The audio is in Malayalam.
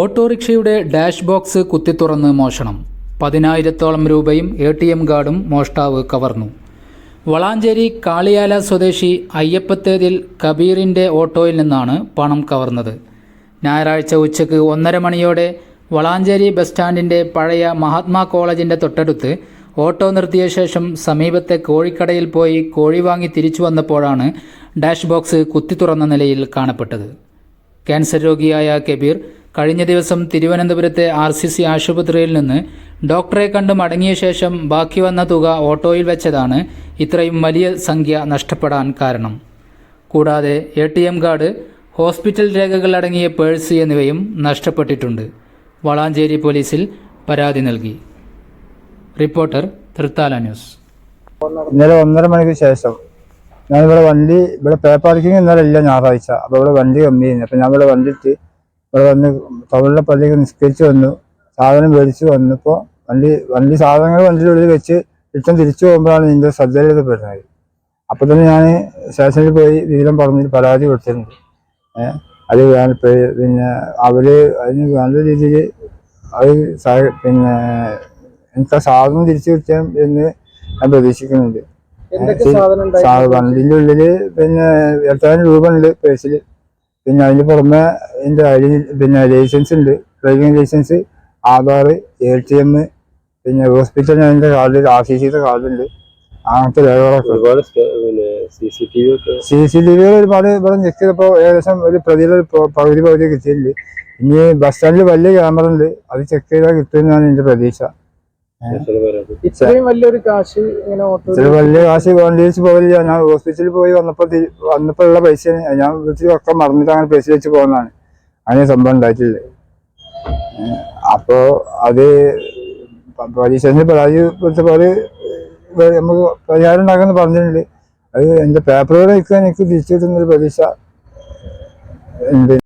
ഓട്ടോറിക്ഷയുടെ ഡാഷ് ബോക്സ് കുത്തിത്തുറന്ന് മോഷണം. പതിനായിരത്തോളം രൂപയും എ ടി എം കാർഡും മോഷ്ടാവ് കവർന്നു. വളാഞ്ചേരി കാളിയാല സ്വദേശി അയ്യപ്പത്തേതിൽ കബീറിന്റെ ഓട്ടോയിൽ നിന്നാണ് പണം കവർന്നത്. ഞായറാഴ്ച ഉച്ചയ്ക്ക് ഒന്നര മണിയോടെ വളാഞ്ചേരി ബസ് സ്റ്റാൻഡിന്റെ പഴയ മഹാത്മാ കോളേജിന്റെ തൊട്ടടുത്ത് ഓട്ടോ നിർത്തിയ ശേഷം സമീപത്തെ കോഴിക്കടയിൽ പോയി കോഴി വാങ്ങി തിരിച്ചു വന്നപ്പോഴാണ് ഡാഷ് ബോക്സ് കുത്തിത്തുറന്ന നിലയിൽ കാണപ്പെട്ടത്. ക്യാൻസർ രോഗിയായ കബീർ കഴിഞ്ഞ ദിവസം തിരുവനന്തപുരത്തെ ആർ സി സി ആശുപത്രിയിൽ നിന്ന് ഡോക്ടറെ കണ്ട് മടങ്ങിയ ശേഷം ബാക്കി വന്ന തുക ഓട്ടോയിൽ വെച്ചതാണ് ഇത്രയും വലിയ സംഖ്യ നഷ്ടപ്പെടാൻ കാരണം. കൂടാതെ A T M card hospital രേഖകൾ അടങ്ങിയ പേഴ്സ് എന്നിവയും നഷ്ടപ്പെട്ടിട്ടുണ്ട്. വളാഞ്ചേരി പോലീസിൽ പരാതി നൽകി. Reporter Thrithala news. ഇന്നലെ ഒന്നര മണിക്ക് ശേഷം ഞാൻ ഇവിടെ വണ്ടി ഇവിടെ പേപ്പർ പാർക്കിംഗ് ഇന്നലെ ഇല്ല ഞായറാഴ്ച. അപ്പോൾ ഇവിടെ വണ്ടി കമ്മി ചെയ്യുന്നു അപ്പം ഞാൻ ഇവിടെ വണ്ടിയിട്ട് ഇവിടെ വന്ന് ടൗണിലെ പള്ളിക്ക് നിസ്കരിച്ച് വന്നു സാധനം മേടിച്ച് വന്നപ്പോൾ വണ്ടി വണ്ടി സാധനങ്ങൾ വണ്ടിയുടെ ഉള്ളിൽ വെച്ച് റിട്ടേൺ തിരിച്ചു പോകുമ്പോഴാണ് ഇതിന്റെ ശ്രദ്ധയിൽപ്പെടുന്നത് അപ്പോൾ തന്നെ ഞാൻ സ്റ്റേഷനിൽ പോയി വിവരം പറഞ്ഞിട്ട് പരാതി കൊടുത്തിട്ടുണ്ട്. അത് പിന്നെ അവർ അതിന് നല്ല രീതിയിൽ അത് പിന്നെ എനിക്ക് ആ സാധനം തിരിച്ചു കിട്ടാം എന്ന് ഞാൻ പ്രതീക്ഷിക്കുന്നുണ്ട്. വണ്ടിന്റെ ഉള്ളിൽ പിന്നെ എട്ടായിരം രൂപ ഉണ്ട് പേഴ്സിൽ പിന്നെ അതിന് പുറമെ എന്റെ ഐ ഡി പിന്നെ ലൈസൻസ് ഉണ്ട്. Driving licence Aadhaar A T M പിന്നെ ഹോസ്പിറ്റലിൽ എന്റെ കാർഡ് ആർ സി സിയുടെ കാർഡ് ഉണ്ട്. അങ്ങനത്തെ രേഖകളൊക്കെ ഒരുപാട് സി സി ടി വി ഒരുപാട് ഇവിടെ ചെക്ക് ചെയ്തപ്പോൾ ഏകദേശം ഒരു പ്രതിയുടെ പകുതി പകുതി കിട്ടിയിട്ടുണ്ട്. ഇനി ബസ് സ്റ്റാൻഡിൽ വലിയ ക്യാമറ ഉണ്ട്. അത് ചെക്ക് ചെയ്താൽ കിട്ടുമെന്നാണ് എന്റെ പ്രതീക്ഷ. ഇത്രയും വലിയൊരു കാശ് ഇങ്ങനെ ഓട്ടോ വലിയ കാശ് വണ്ടിയിൽ പോകില്ല ഞാൻ ഹോസ്പിറ്റലിൽ പോയി വന്നപ്പോൾ വന്നപ്പോഴുള്ള പൈസ ഞാൻ വീട്ടിൽ ഒക്കെ മറന്നിട്ട് അങ്ങനെ പൈസ വെച്ച് പോകുന്നതാണ് അങ്ങനെ സംഭവം ഉണ്ടായിട്ടില്ല. അപ്പോ അത് അത് വേ- നമുക്ക് പരിഹാരം ഉണ്ടാക്കാന്ന് പറഞ്ഞിട്ടുണ്ട്. അത് എന്റെ പേപ്പറുകൾ എനിക്ക് തിരിച്ചു കിട്ടുന്നൊരു പരീക്ഷ ഉണ്ട്.